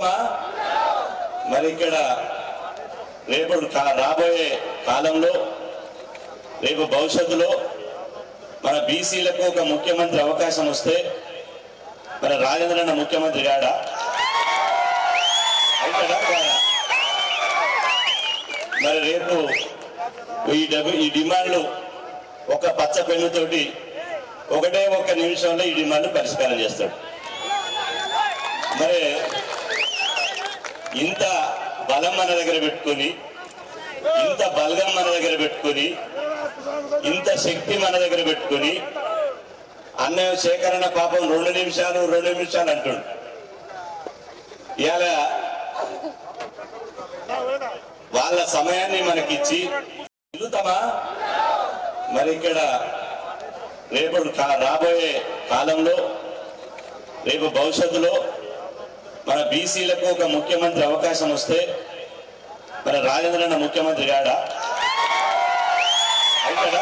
నిలుతామా మరి ఇక్కడ రేపు రాబోయే కాలంలో రేపు భవిష్యత్తులో మన బీసీలకు ఒక ముఖ్యమంత్రి అవకాశం వస్తే మన రాజేంద్రన్న ముఖ్యమంత్రి కాడా కాడా? మరి రేపు ఈ డబ్బు ఈ డిమాండ్లు ఒక పచ్చ పెన్నుతోటి ఒకటే ఒక్క నిమిషంలో ఈ డిమాండ్ పరిష్కారం చేస్తాడు. మరి ఇంత బలం మన దగ్గర పెట్టుకొని ఇంత బలగం మన దగ్గర పెట్టుకొని ఇంత శక్తి మన దగ్గర పెట్టుకొని అన్నయ్య సేకరణ పాపం రెండు నిమిషాలు రెండు నిమిషాలు అంటుండు. ఇవాళ వాళ్ళ సమయాన్ని మనకిచ్చి నిలుతామా మరి ఇక్కడ రేపు రాబోయే కాలంలో రేపు భవిష్యత్తులో మన బీసీలకు ఒక ముఖ్యమంత్రి అవకాశం వస్తే మన రాజేంద్రన్న ముఖ్యమంత్రి కాడా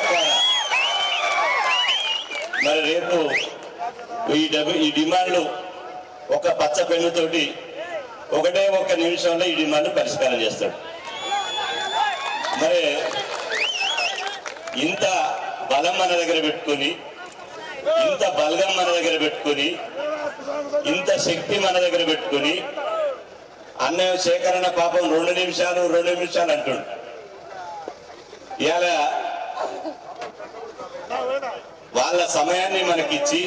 కాడా? మరి రేపు ఈ డబ్బు ఈ డిమాండ్లు ఒక పచ్చ పెన్నుతోటి ఒకటే ఒక్క నిమిషంలో ఈ డిమాండ్ పరిష్కారం చేస్తాడు. మరి ఇంత బలం మన దగ్గర పెట్టుకొని ఇంత బలగం మన దగ్గర పెట్టుకొని ఇంత శక్తి మన దగ్గర పెట్టుకొని అన్నయ్య సేకరణ పాపం రెండు నిమిషాలు రెండు నిమిషాలు అంటుండు. ఇవాళ వాళ్ళ సమయాన్ని మనకిచ్చి